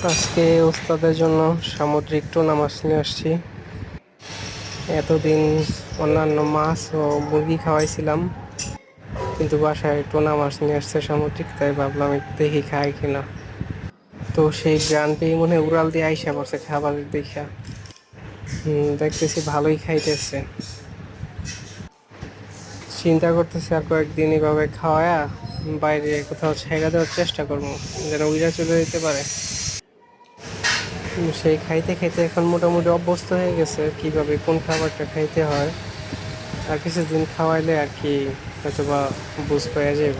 আজকে ওস্তাদের জন্য সামুদ্রিক টুনা মাছ নিয়ে আসছি। এতদিন অন্যান্য মাছ ও মুরগি খাওয়াইছিলাম, কিন্তু বাসায় টুনা মাছ নিয়ে আসছে সামুদ্রিক, তাই ভাবলাম দেখি খাই কিনা। তো সেই গ্রানটাই মনে উড়াল দিয়ে আইসা পড়ছে খাবারের দেখা। দেখতেছি ভালোই খাইতেছে। চিন্তা করতেছি আর কয়েকদিন এভাবে খাওয়ায়া বাইরে কোথাও ছেড়ে দেওয়ার চেষ্টা করব, যেন উইরা চলে যেতে পারে। সেই খাইতে খাইতে এখন মোটামুটি অভ্যস্ত হয়ে গেছে কীভাবে কোন খাবারটা খাইতে হয়। আর কিছুদিন খাওয়াইলে আর কি হয়তো বা বুঝ পাওয়া যাব